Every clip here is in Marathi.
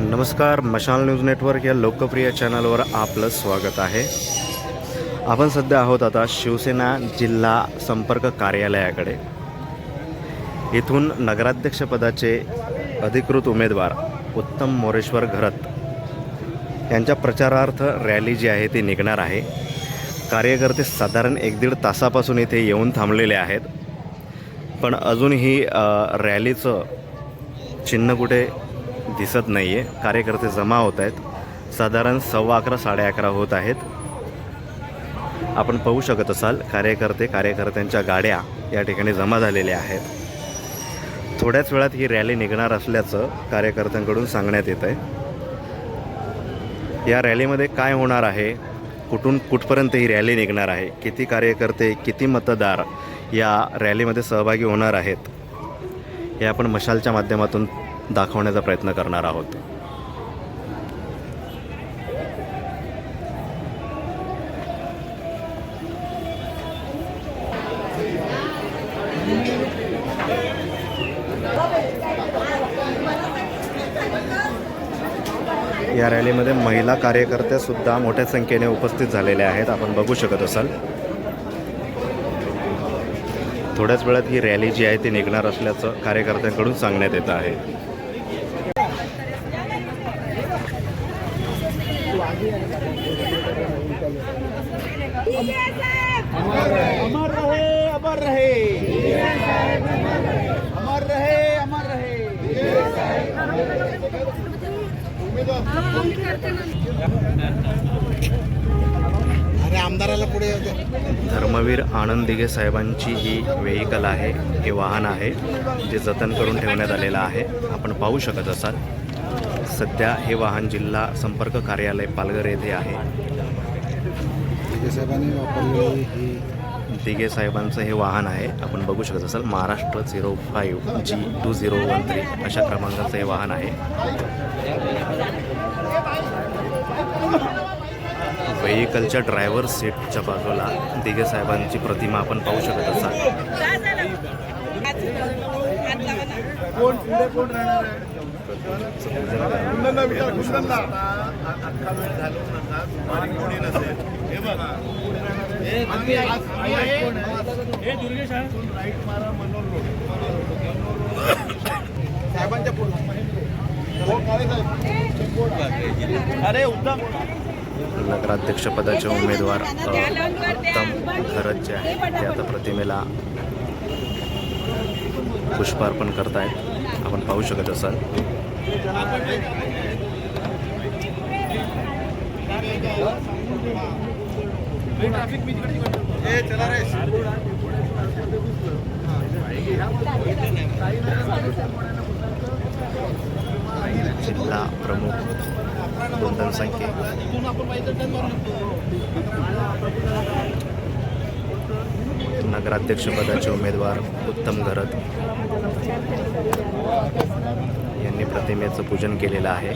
नमस्कार मशाल न्यूज नेटवर्क या लोकप्रिय चॅनलवर आपलं स्वागत आहे. आपण सध्या आहोत आता शिवसेना जिल्हा संपर्क कार्यालयाकडे. इथून नगराध्यक्षपदाचे अधिकृत उमेदवार उत्तम मोरेश्वर घरत यांच्या प्रचारार्थ रॅली जी आहे ती निघणार आहे. कार्यकर्ते साधारण एक दीड तासापासून इथे येऊन थांबलेले आहेत. पण अजूनही रॅलीचं चिन्ह कुठे दिसत नाही आहे कार्यकर्ते जमा होत आहेत. साधारण सव्वा अकरा साडे अकरा होत आहेत. आपण पाहू शकत असाल कार्यकर्ते कार्यकर्त्यांच्या गाड्या या ठिकाणी जमा झालेल्या आहेत. थोड्याच वेळात ही रॅली निघणार असल्याचं कार्यकर्त्यांकडून सांगण्यात येत आहे. या रॅलीमध्ये काय होणार आहे? कुठून कुठपर्यंत ही रॅली निघणार आहे? किती कार्यकर्ते किती मतदार या रॅलीमध्ये सहभागी होणार आहेत? हे आपण मशालच्या माध्यमातून दाखवण्याचा प्रयत्न करणार आहोत. या रॅलीमध्ये महिला कार्यकर्त्या सुद्धा मोठ्या संख्येने उपस्थित झालेल्या आहेत. आपण बघू शकत असाल. थोड्याच वेळात ही रॅली जी आहे ती निघणार असल्याचं कार्यकर्त्यांकडून सांगण्यात येत आहे. अमर रहे अमर रहे। अमर रहे अमर रहे। अरे आमदाराला पुढे येऊ दे. धर्मवीर आनंद दिघे साहेबांची ही व्हेकल आहे हे वाहन आहे जे जतन करून ठेवण्यात आलेलं आहे. आपण पाहू शकत असाल सध्या हे वाहन जिल्हा संपर्क कार्यालय पालघर येथे आहे. साहेबांनी वापरलेली ही दिघे साहेबांचं हे वाहन आहे. आपण बघू शकत असाल Maharashtra zero five G two zero one three अशा क्रमांकाचं हे वाहन आहे. व्हेकलच्या ड्रायव्हर सीटच्या बाजूला दिघे साहेबांची प्रतिमा आपण पाहू शकत असाल. कोण पुढे कोण राहणार आहे विचार अख्खा वेळ दुपारी कोणी नसेल हे बघा आम्ही आज- आम्ही आज कोण आहे? कोण राईट मारा मनोर रोड साहेबांच्या अरे उत्तम नगराध्यक्षपदाचे उमेदवार उत्तम खरत जे आहेत ते आता प्रतिमेला पुष्पार्पण करतायत. आपण पाहू शकत असाल. जिल्हा प्रमुख कुंदन संख्ये. नगराध्यक्षपदाचे उमेदवार उत्तम घरत यांनी प्रतिमेचं पूजन केलेलं आहे.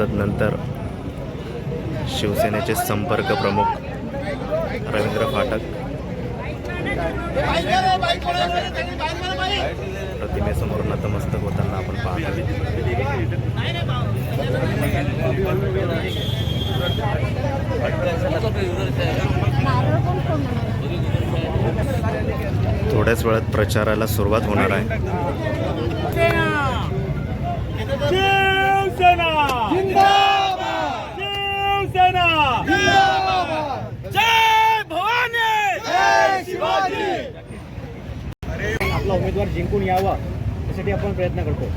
तदनंतर शिवसेनेचे संपर्क प्रमुख रवींद्र फाटक. प्रतिमेसमोर नतमस्तक होताना आपण पाहतो थोड्याच वेळात प्रचाराला सुरुवात होणार आहे. शिवसेना जय भवानी. जय शिवाजी. आपला उमेदवार जिंकून यावा यासाठी आपण प्रयत्न करतो.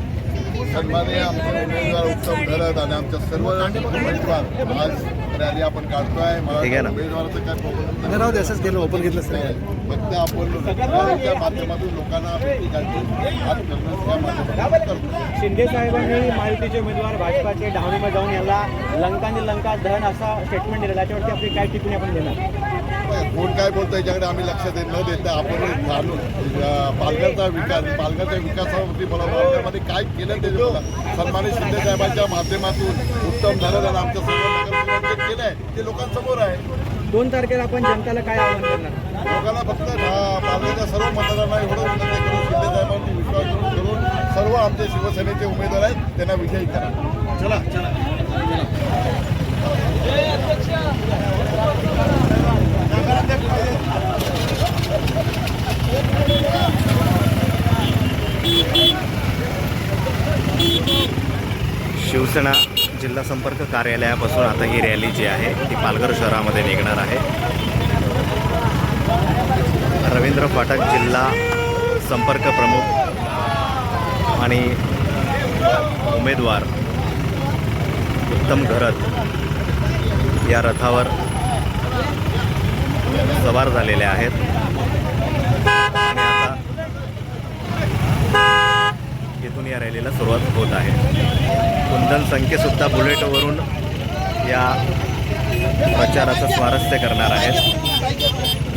सन्माननीय आमचे उमेदवार उत्तम घरत आणि आमच्या सर्व उमेदवार आज रॅली आपण काढतोय. ठीक आहे ना. मला उमेदवाराचं काय प्रॉब्लेम राहू दे असंच गेलं ओपन घेतलंच नाही. फक्त आपण माध्यमातून लोकांना भेटी शिंदे साहेबांनी महायुतीचे उमेदवार भाजपाचे डहाणीमध्ये जाऊन याला लंकानी लंका दहन असा स्टेटमेंट दिलं त्याच्यावरती आपली काय टिप्पणी आपण देणार कोण काय बोलतं याच्याकडे आम्ही लक्ष देत न देता आपण जाणून पालघरचा विकास पालघरच्या विकासावरती मला पालघरमध्ये काय केलं ते सन्मानित शिंदे साहेबांच्या माध्यमातून उत्तम झालं आणि आमच्या सर्व जे केलंय ते लोकांसमोर आहे. दोन तारखेला आपण जनताला काय आवाहन करणार? लोकांना फक्त पालघरच्या सर्व मतदारांना एवढं विनंती करून शिंदे साहेबांनी विश्वास करून सर्व आमचे शिवसेनेचे उमेदवार आहेत त्यांना विजयी करा. चला चला. शिवसेना जिल्हा संपर्क कार्यालयापासून आता ही रॅली जी आहे ती पालघर शहरामध्ये निघणार आहे. रवींद्र फाटक जिल्हा संपर्क प्रमुख आणि उमेदवार उत्तम घरत या रथावर सवार झालेले आहेत आणि आता येथून या रॅलीला सुरुवात होत आहे. कुंदन संख्येसुद्धा बुलेटवरून या प्रचाराचं स्वारस्य करणार आहेत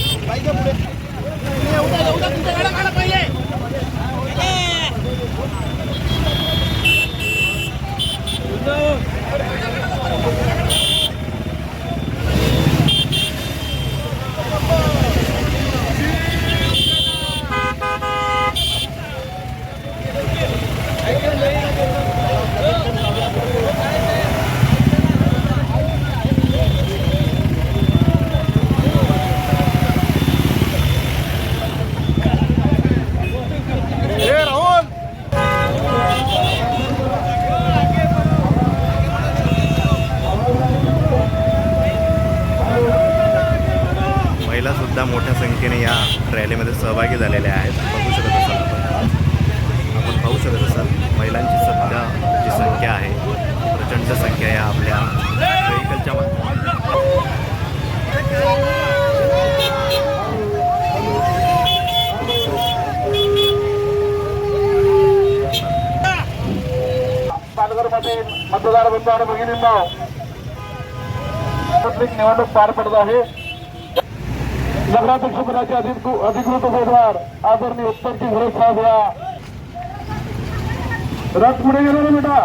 हे राहुल महिला सुद्धा मोठ्या संख्येने या रॅलीमध्ये सहभागी झालेल्या आहेत. बघू शकत असाल आपण. आपण पाहू शकत असाल महिलांची सध्या जी संख्या आहे प्रचंड संख्या या आपल्या व्हेकलच्या मतदार बंधू आणि भगिनींना सार्वत्रिक निवडणूक पार पडत आहे. नगराध्यक्षपदाचे अधिकृत अधिकृत उमेदवार आदरणीय उत्तमजी घोडे साहेब या. रथ पुढे गेलो ना बेटा?